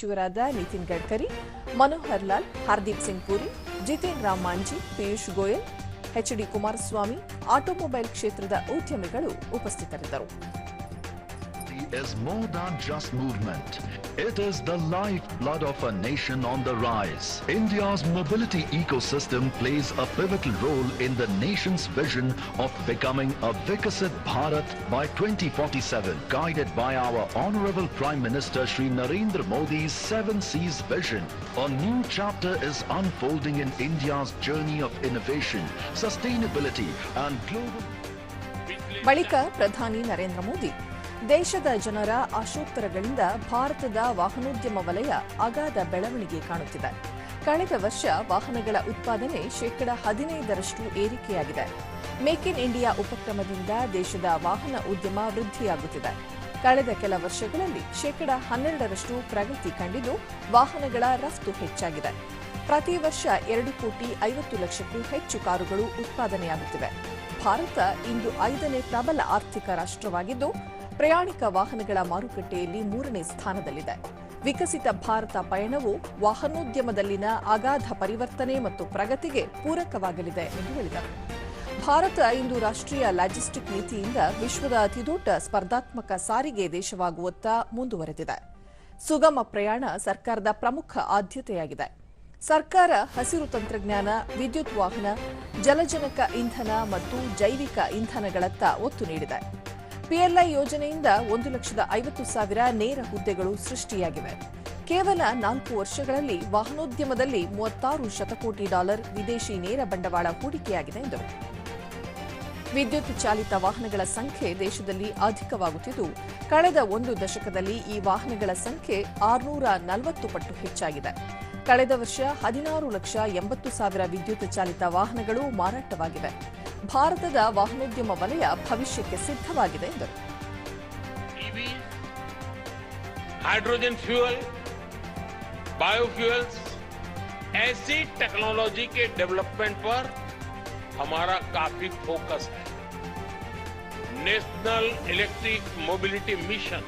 ಸಚಿವರಾದ Nitin Gadkari, Manohar Lal, Hardeep Singh Puri Jitan Ram Manjhi, Piyush Goyal H D Kumaraswamy, automobile ಕ್ಷೇತ್ರದ ಉದ್ಯಮಿಗಳು ಉಪಸ್ಥಿತರಿದ್ದರು. is more than just movement. It is the lifeblood of a nation on the rise. India's mobility ecosystem plays a pivotal role in the nation's vision of becoming a Vikasit Bharat by 2047, guided by our Honorable Prime Minister Shri Narendra Modi's Seven Seas vision. A new chapter is unfolding in India's journey of innovation, sustainability and global ಬಳಿಕ ಪ್ರಧಾನಿ ನರೇಂದ್ರ ಮೋದಿ ದೇಶದ ಜನರ ಆಶೋತ್ತರಗಳಿಂದ ಭಾರತದ ವಾಹನೋದ್ಯಮ ವಲಯ ಅಗಾಧ ಬೆಳವಣಿಗೆ ಕಾಣುತ್ತಿದೆ. ಕಳೆದ ವರ್ಷ ವಾಹನಗಳ ಉತ್ಪಾದನೆ ಶೇಕಡ ಹದಿನೈದರಷ್ಟು ಏರಿಕೆಯಾಗಿದೆ. ಮೇಕ್ ಇನ್ ಇಂಡಿಯಾ ಉಪಕ್ರಮದಿಂದ ದೇಶದ ವಾಹನ ಉದ್ಯಮ ವೃದ್ಧಿಯಾಗುತ್ತಿದೆ. ಕಳೆದ ಕೆಲ ವರ್ಷಗಳಲ್ಲಿ ಶೇಕಡ ಹನ್ನೆರಡರಷ್ಟು ಪ್ರಗತಿ ಕಂಡಿದ್ದು ವಾಹನಗಳ ರಫ್ತು ಹೆಚ್ಚಾಗಿದೆ. ಪ್ರತಿ ವರ್ಷ ಎರಡು ಕೋಟಿ ಐವತ್ತು ಲಕ್ಷಕ್ಕೂ ಹೆಚ್ಚು ಕಾರುಗಳು ಉತ್ಪಾದನೆಯಾಗುತ್ತಿವೆ. ಭಾರತ ಇಂದು ಐದನೇ ಪ್ರಬಲ ಆರ್ಥಿಕ ರಾಷ್ಟ್ರವಾಗಿದ್ದು ಪ್ರಯಾಣಿಕ ವಾಹನಗಳ ಮಾರುಕಟ್ಟೆಯಲ್ಲಿ ಮೂರನೇ ಸ್ಥಾನದಲ್ಲಿದೆ. ವಿಕಸಿತ ಭಾರತ ಪಯಣವು ವಾಹನೋದ್ಯಮದಲ್ಲಿನ ಅಗಾಧ ಪರಿವರ್ತನೆ ಮತ್ತು ಪ್ರಗತಿಗೆ ಪೂರಕವಾಗಲಿದೆ ಎಂದು ಹೇಳಿದರು. ಭಾರತ ಇಂದು ರಾಷ್ಟ್ರೀಯ ಲಾಜಿಸ್ಟಿಕ್ ನೀತಿಯಿಂದ ವಿಶ್ವದ ಅತಿದೊಡ್ಡ ಸ್ಪರ್ಧಾತ್ಮಕ ಸಾರಿಗೆ ದೇಶವಾಗುವತ್ತ ಮುಂದುವರೆದಿದೆ. ಸುಗಮ ಪ್ರಯಾಣ ಸರ್ಕಾರದ ಪ್ರಮುಖ ಆದ್ಯತೆಯಾಗಿದೆ. ಸರ್ಕಾರ ಹಸಿರು ತಂತ್ರಜ್ಞಾನ, ವಿದ್ಯುತ್ ವಾಹನ, ಜಲಜನಕ ಇಂಧನ ಮತ್ತು ಜೈವಿಕ ಇಂಧನಗಳತ್ತ ಒತ್ತು ನೀಡಿದೆ. ಪಿಎಲ್ಐ ಯೋಜನೆಯಿಂದ ಒಂದು ಲಕ್ಷದ ಐವತ್ತು ಸಾವಿರ ನೇರ ಹುದ್ದೆಗಳು ಸೃಷ್ಟಿಯಾಗಿವೆ. ಕೇವಲ ನಾಲ್ಕು ವರ್ಷಗಳಲ್ಲಿ ವಾಹನೋದ್ಯಮದಲ್ಲಿ ಮೂವತ್ತಾರು ಶತಕೋಟಿ ಡಾಲರ್ ವಿದೇಶಿ ನೇರ ಬಂಡವಾಳ ಹೂಡಿಕೆಯಾಗಿದೆ ಎಂದರು. ವಿದ್ಯುತ್ ಚಾಲಿತ ವಾಹನಗಳ ಸಂಖ್ಯೆ ದೇಶದಲ್ಲಿ ಅಧಿಕವಾಗುತ್ತಿದ್ದು, ಕಳೆದ ಒಂದು ದಶಕದಲ್ಲಿ ಈ ವಾಹನಗಳ ಸಂಖ್ಯೆ ಆರುನೂರ ನಲವತ್ತು ಪಟ್ಟು ಹೆಚ್ಚಾಗಿದೆ. ಕಳೆದ ವರ್ಷ ಹದಿನಾರು ಲಕ್ಷ ಎಂಬತ್ತು ಸಾವಿರ ವಿದ್ಯುತ್ ಚಾಲಿತ ವಾಹನಗಳು ಮಾರಾಟವಾಗಿವೆ. ಭಾರತದ ವಾಹನೋದ್ಯಮ ವಲಯ ಭವಿಷ್ಯಕ್ಕೆ ಸಿದ್ಧವಾಗಿದೆ ಎಂದರು ईवी हाइड्रोजन फ्यूल बायोफ्यूल्स ऐसी टेक्नोलॉजी के डेवलपमेंट पर हमारा काफी फोकस है नेशनल इलेक्ट्रिक मोबिलिटी मिशन